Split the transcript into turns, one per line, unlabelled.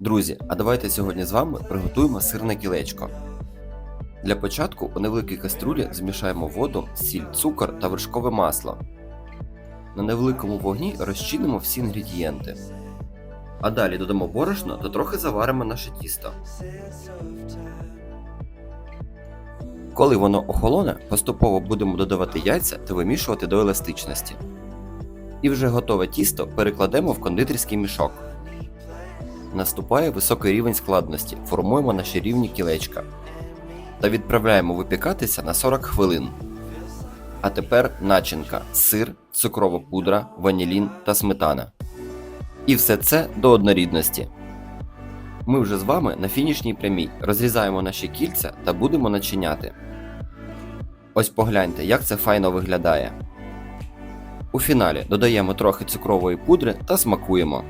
Друзі, а давайте сьогодні з вами приготуємо сирне кілечко. Для початку у невеликій каструлі змішаємо воду, сіль, цукор та вершкове масло. На невеликому вогні розчинимо всі інгредієнти. А далі додамо борошно та трохи заваримо наше тісто. Коли воно охолоне, поступово будемо додавати яйця та вимішувати до еластичності. І вже готове тісто перекладемо в кондитерський мішок. Наступає високий рівень складності, формуємо наші рівні кілечка та відправляємо випікатися на 40 хвилин. А тепер начинка, сир, цукрова пудра, ванілін та сметана. І все це до однорідності. Ми вже з вами на фінішній прямій розрізаємо наші кільця та будемо начиняти. Ось погляньте, як це файно виглядає. У фіналі додаємо трохи цукрової пудри та смакуємо.